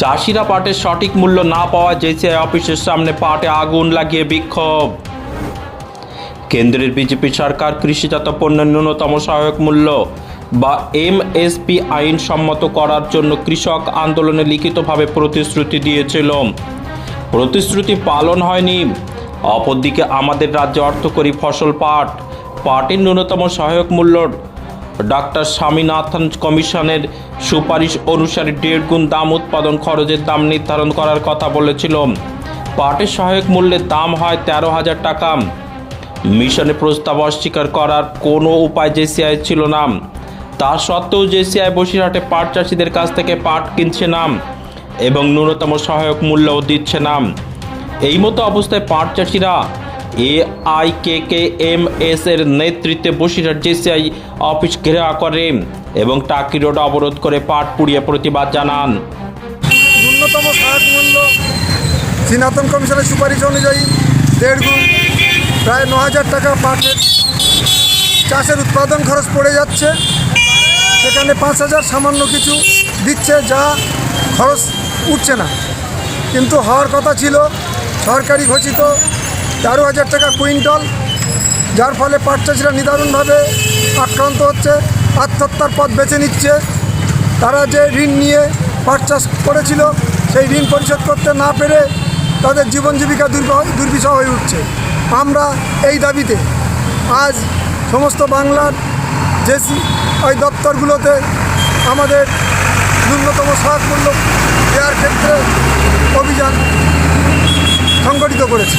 চাষিরা পাটের সঠিক মূল্য না পাওয়া জেসিআই অফিসের সামনে পাটে আগুন লাগিয়ে বিক্ষোভ। কেন্দ্রের বিজেপি সরকার কৃষিজাত পণ্যের ন্যূনতম সহায়ক মূল্য বা এমএসপি আইন সম্মত করার জন্য কৃষক আন্দোলনে লিখিতভাবে প্রতিশ্রুতি দিয়েছিল। প্রতিশ্রুতি পালন হয়নি। অপরদিকে আমাদের রাজ্যে অর্থকরী ফসল পাট, পাটের ন্যূনতম সহায়ক মূল্য ডাক্তার স্বামীনাথন কমিশনের সুপারিশ অনুসারে দেড় গুণ দাম উৎপাদন খরচের দাম নির্ধারণ করার কথা বলেছিল। পাটের সহায়ক মূল্যের দাম হয় তেরো হাজার টাকা। মিশনে প্রস্তাব অস্বীকার করার কোনো উপায় জেসিআই ছিল না। তা সত্ত্বেও জেসিআই বসিরহাটে পাট চাষিদের কাছ থেকে পাট কিনছে না এবং ন্যূনতম সহায়ক মূল্যও দিচ্ছে না। এই মতো অবস্থায় পাট চাষিরা A I K K M S এর নেতৃত্বে বসিরহাট জেসিআই অফিস ঘেরাও করে এবং টাকি রোড অবরোধ করে পাট পুড়িয়ে প্রতিবাদ জানান। ন্যূনতম সহায়ক মূল্য সনাতন কমিশনের সুপারিশ অনুযায়ী দেড় গুণ, প্রায় ন হাজার টাকা পাটের চাষের উৎপাদন খরচ পড়ে যাচ্ছে। সেখানে পাঁচ হাজার সামান্য কিছু দিচ্ছে যা খরচ উঠছে না। কিন্তু হওয়ার কথা ছিল, সরকারি ঘোষিত তেরো হাজার টাকা কুইন্টাল, যার ফলে পাট চাষিরা নিদারুণভাবে আক্রান্ত হচ্ছে, আত্মহত্যার পথ বেছে নিচ্ছে। তারা যে ঋণ নিয়ে পাট চাষ করেছিল, সেই ঋণ পরিশোধ করতে না পেরে তাদের জীবন জীবিকা দুর্বিষহ হয়ে উঠছে। আমরা এই দাবিতে আজ সমস্ত বাংলার যে ওই দপ্তরগুলোতে আমাদের ন্যূনতম সহায়ক মূল্য দেওয়ার ক্ষেত্রে অভিযান সংগঠিত করেছে।